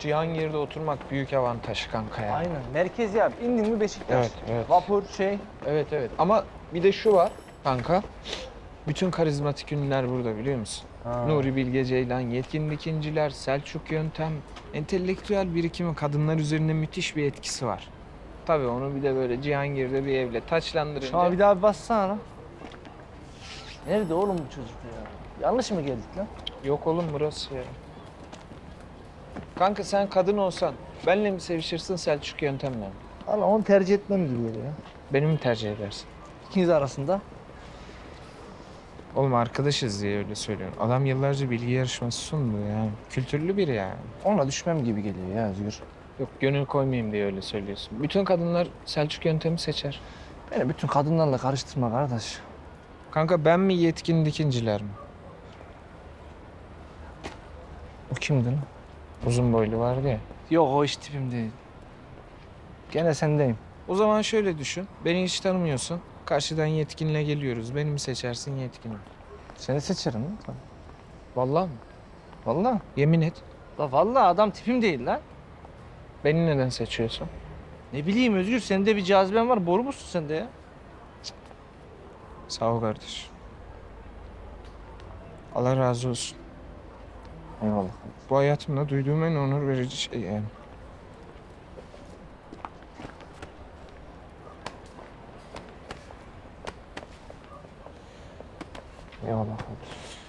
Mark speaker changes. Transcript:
Speaker 1: Cihangir'de oturmak büyük avantaj kanka ya.
Speaker 2: Aynen. Merkez ya. İndin mi Beşiktaş.
Speaker 1: Evet, evet.
Speaker 2: Vapur şey.
Speaker 1: Evet evet ama bir de şu var kanka. Bütün karizmatik ünlüler burada biliyor musun?
Speaker 2: Ha.
Speaker 1: Nuri Bilge Ceylan, yetkin dikinciler, Selçuk Yöntem, entelektüel birikimi kadınlar üzerinde müthiş bir etkisi var. Tabii onu bir de böyle Cihangir'de bir evle taçlandırınca...
Speaker 2: Şuna bir daha bir bassana lan. Nerede oğlum bu çocuk ya? Yanlış mı geldik lan?
Speaker 1: Yok oğlum burası ya. Kanka sen kadın olsan benle mi sevişirsin Selçuk Yöntem'le mi?
Speaker 2: Allah onu tercih etmem gibi geliyor ya.
Speaker 1: Beni mi tercih edersin?
Speaker 2: İkiniz arasında.
Speaker 1: Oğlum arkadaşız diye öyle söylüyorum. Adam yıllarca bilgi yarışması sundu yani. Kültürlü biri yani.
Speaker 2: Ona düşmem gibi geliyor ya Özgür.
Speaker 1: Yok gönül koymayayım diye öyle söylüyorsun. Bütün kadınlar Selçuk Yöntem'i seçer.
Speaker 2: Beni bütün kadınlarla karıştırma kardeş.
Speaker 1: Kanka ben mi yetkin dikinciler mi?
Speaker 2: O kimdi lan?
Speaker 1: Uzun boylu vardı ya.
Speaker 2: Yok o iş tipim değil. Gene sendeyim.
Speaker 1: O zaman şöyle düşün. Beni hiç tanımıyorsun. Karşıdan yetkinle geliyoruz. Beni mi seçersin yetkin mi?
Speaker 2: Seni seçerim lan. tabii.
Speaker 1: Vallahi mı?
Speaker 2: Vallahi.
Speaker 1: Yemin et.
Speaker 2: La vallahi adam tipim değil lan.
Speaker 1: Beni neden seçiyorsun?
Speaker 2: Ne bileyim Özgür sende bir caziben var. Boru musun sen de ya?
Speaker 1: Sağ ol kardeş. Allah razı olsun.
Speaker 2: Eyvallah.
Speaker 1: Bu hayatımda duyduğum en onur verici şey yani.
Speaker 2: Eyvallah kardeş.